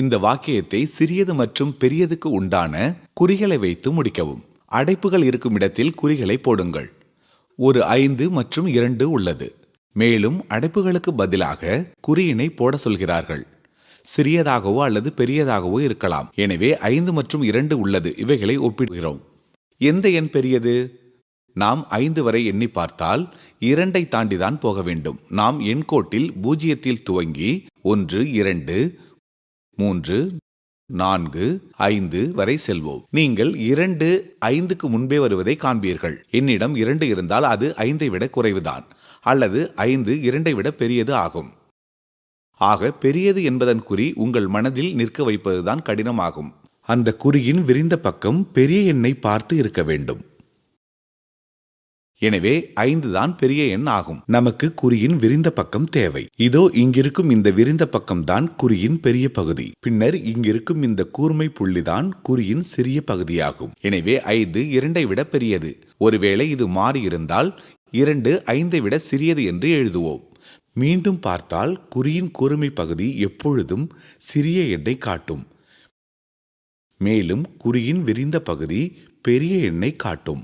இந்த வாக்கியத்தை சிறியது மற்றும் பெரியதுக்கு உண்டான குறிகளை வைத்து முடிக்கவும். அடைப்புகள் இருக்கும் இடத்தில் குறிகளை போடுங்கள். ஒரு ஐந்து மற்றும் இரண்டு உள்ளது. மேலும் அடைப்புகளுக்கு பதிலாக குறியினை போட சொல்கிறார்கள். சிறியதாகவோ அல்லது பெரியதாகவோ இருக்கலாம். எனவே ஐந்து மற்றும் இரண்டு உள்ளது. இவைகளை ஒப்பிடுகிறோம். எந்த எண் பெரியது? நாம் ஐந்து வரை எண்ணி பார்த்தால் இரண்டை தாண்டிதான் போக வேண்டும். நாம் எண்கோட்டில் பூஜ்ஜியத்தில் துவங்கி ஒன்று இரண்டு மூன்று நான்கு ஐந்து வரை செல்வோம். நீங்கள் இரண்டு ஐந்துக்கு முன்பே வருவதை காண்பீர்கள். என்னிடம் இரண்டு இருந்தால் அது ஐந்தை விட குறைவுதான். அல்லது ஐந்து இரண்டை விட பெரியது ஆகும். ஆக பெரியது என்பதன் குறி உங்கள் மனதில் நிற்க வைப்பதுதான் கடினமாகும். அந்த குறியின் விரிந்த பக்கம் பெரிய எண்ணை பார்த்து இருக்க வேண்டும். எனவே ஐந்து தான் பெரிய எண் ஆகும். நமக்கு குறியின் விரிந்த பக்கம் தேவை. இதோ இங்கிருக்கும் இந்த விரிந்த பக்கம் தான் குறியின் பெரிய பகுதி. பின்னர் இங்கிருக்கும் இந்த கூர்மை புள்ளிதான் குறியின் சிறிய பகுதியாகும். எனவே ஐந்து இரண்டை விட பெரியது. ஒருவேளை இது மாறியிருந்தால் இரண்டு ஐந்தை விட சிறியது என்று எழுதுவோம். மீண்டும் பார்த்தால் குறியின் கூர்மை பகுதி எப்பொழுதும் சிறிய எண்ணை காட்டும். மேலும் குறியின் விரிந்த பகுதி பெரிய எண்ணை காட்டும்.